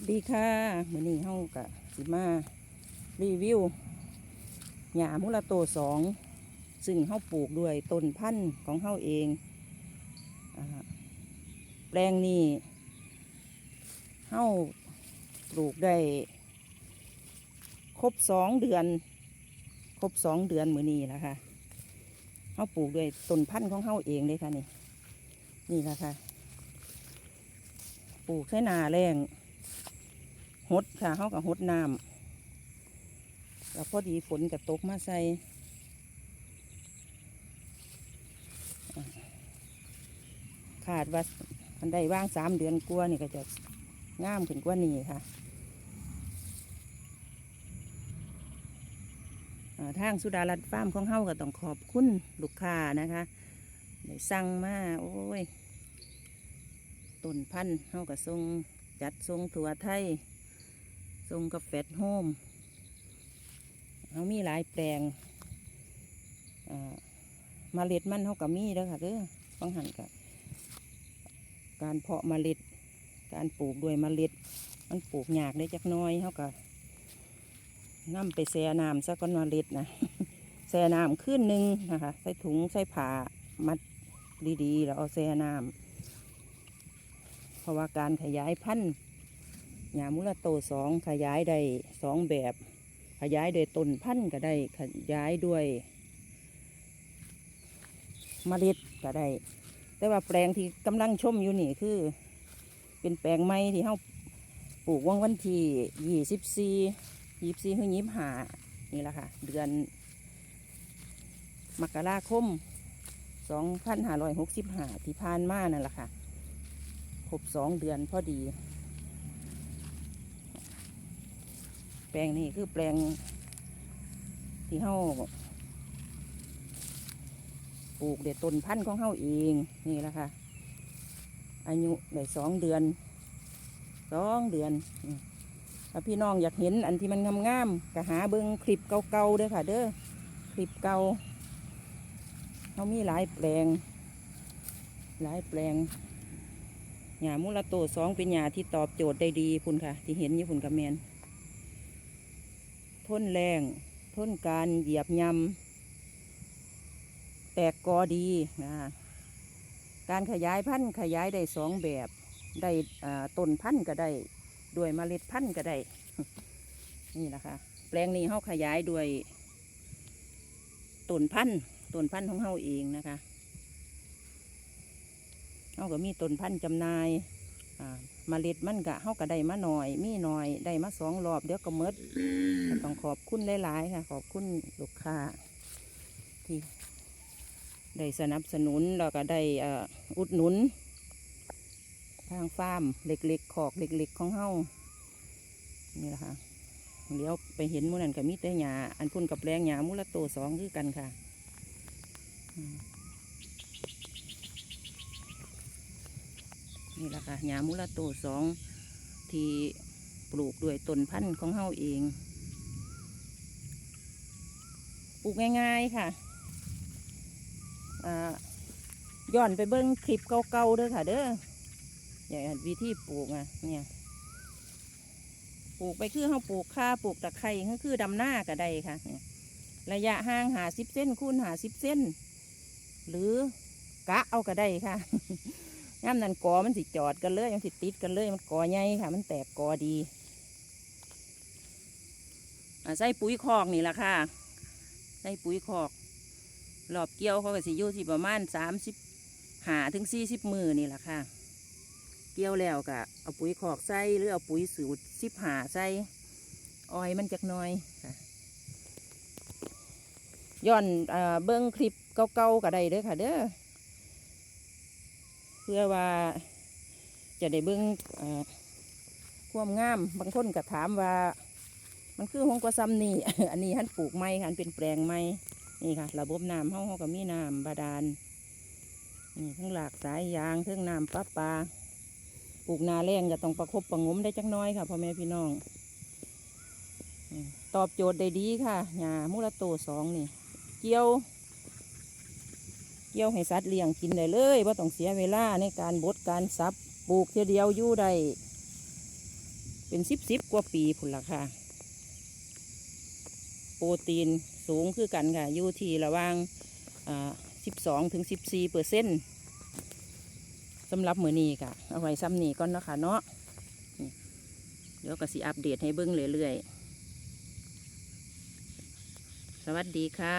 วัสดีค่ะมื้อนี้เฮากะสิมารีวิวหญ้ามุลาโตสองซึ่งเฮาปลูกด้วยต้นพันธุ์ของเฮาเองอแปลงนี้เฮาปลูกได้ครบสองเดือน ครบสองเดือนมื้อนี้แล้วค่ะเฮาปลูกด้วยต้นพันธุ์ของเฮาเองเลยค่ะนี่นี่แหละค่ะปลูกใช้นาแรง หดค่ะเขากับหดน้ำแล้วพอดีฝนกับตกมาใส่อ่าขาดว่าอันใดว่างสามเดือนกลัวนี่ก็จะง่ามขึ้นกว่านี้ค่ะอ่าทางสุดารัตน์ฟาร์มของเฮาก็ต้องขอบคุณลูกค้านะคะได้สั่งมาโอ้ยต้นพันธุ์เฮาก็ทรงจัดทรงถั่วไทย ทรงกาแฟโฮมเฮามีหลายแปลงอ่าเล็ดมันเฮาก็มีแล้วค่ะเด้อบางหันก็การเพาะเมล็ด การปลูกด้วยเมล็ด มันปลูกยากได้จักน้อยเฮาก็นํไปแช่น้ำซะก่อนเมล็ดนะแช่น้ำขึ้นหนึ่งนะคะใส่ถุงใส่ผ้ามัดดีๆ แล้วเอาแช่น้ำเพราะว่าการขยายพันธุ์ หญ้ามุลาโตสองขยายได้สองแบบ ขยายโดยต้นพันธุ์ก็ได้ ขยายด้วยเมล็ดก็ได้ แต่ว่าแปลงที่กำลังชมอยู่นี่คือ เป็นแปลงไม้ที่เฮาปลูกวันวันที่ยี่สิบสี่ยี่สี่หรือยี่ห้านี่แหละค่ะ เดือนมกราคมสองพันห้าร้อยหกสิบห้าที่ผ่านมานั่นแหละค่ะครบสองเดือนพอดี แปลงนี้คือแปลงที่เฮาปลูกเด็ดต้นพันธุ์ของเฮาเองนี่แหละค่ะ อายุได้สองเดือนสองเดือนถ้าพี่น้องอยากเห็นอันที่มันงามๆก็หาเบิ้งคลิปเก่าๆเด้อค่ะ เด้อคลิปเก่าเขามีหลายแปลง หลายแปลงหญ้ามูลาโตสองเป็นหญ้าที่ตอบโจทย์ได้ดีพุ่นค่ะ ที่เห็นอยู่พุ่นกับแมน ทนแรงทนการเหยียบยำแตกกอดีนะการขยายพันธุ์ขยายได้สองแบบได้ต้นพันธุ์ก็ได้ด้วยเมล็ดพันธุ์ก็ได้ นี่นะคะ แปลงนี้เขาขยายด้วยต้นพันธุ์ต้นพันธุ์ของเขาเองนะคะเขาก็มีต้นพันธุ์จำหน่าย เมล็ดมันกะเขาก็ได้มาหน่อย มีหน่อยได้มาสองรอบเดี๋ยวก็หมดต้องขอบคุณหลายๆค่ะ ขอบคุณลูกค้าที่ได้สนับสนุนแล้วก็ได้อุดหนุน ทางฟาร์มเล็กๆขอกเล็กๆของเฮานี่แหละค่ะเดี๋ยวไปเห็นมูนันกับมีแต่หยาอันพุ่นกับแปลงหยามุละโตสองคือกันค่ะอืม นี่แหละค่ะหญ้ามุลาโตสองที่ปลูกด้วยต้นพันธุ์ของเฮาเอง ปลูกง่ายๆค่ะอ่าย้อนไปเบิ้งคลิปเก่าๆเด้อค่ะ เด้ออย่างวิธีปลูกอะเนี่ยปลูกไปคือเฮาปลูกข่าปลูกตะไคร้ก็คือดำหน้าก็ได้ค่ะ ระยะห่างหาสิบเส้นคูณหาสิบเส้น หรือกะเอาก็ได้ค่ะ ย่ำนันกอมันสิจอดกันเลยมันสิติดกันเลย มันกอใหญ่ค่ะ มันแตกกอดีอใส่ปุ๋ยคอกนี่แหละค่ะใส่ปุ๋ยคอกรอบเกี่ยวเขาก็สิอยู่ที่ประมาณสามสิบหาถึงสี่สิบมือนี่แหละค่ะ เกี่ยวแล้วก็เอาปุ๋ยคอกใส่หรือเอาปุ๋ยสูตรสิบหาใส่ออยมันจักหน้อยค่ะย้อนเอ่อเบิ้งคลิปเก่าๆก็ได้เด้อค่ะเด้อ พื่อว่าจะได้เบิ่งเอ่อความงาม บางคนก็ถามว่า มันคือหงกว่าซ้ำนี่ อันนี้ท่านปลูกไม้ค่ะอันเป็นแปลงไม้นี่ค่ะ ระบบน้ำเฮาเฮาก็มีน้ำบาดาลนี่ทั้งหลากสายยางทั้งน้ำประปลาปลูกนาแรงก็ต้องประคบประงมได้จักน้อยค่ะพ่อแม่พี่น้อง ตอบโจทย์ได้ดีค่ะหญ้ามุระโตสองนี่ เกี่ยว เกี่ยวให้สัตว์เลี้ยงกินได้เลยว่าต้องเสียเวลาในการบดการซับปลูกเทียเดียวอยู่ได้เป็นสิบสิบกว่าปีผุนละค่ะ โปรตีนสูงคือกันค่ะอยู่ที่ระว่างสิบสองถึงสิบสี่เปอร์เซ็นต์สำหรับมือนี้ค่ะ เอาไว้ซ้ำนี้ก่อนนะคะเนาะเดี๋ยวก็สิอัปเดตให้เบิ้งเรื่อยๆ สวัสดีค่ะ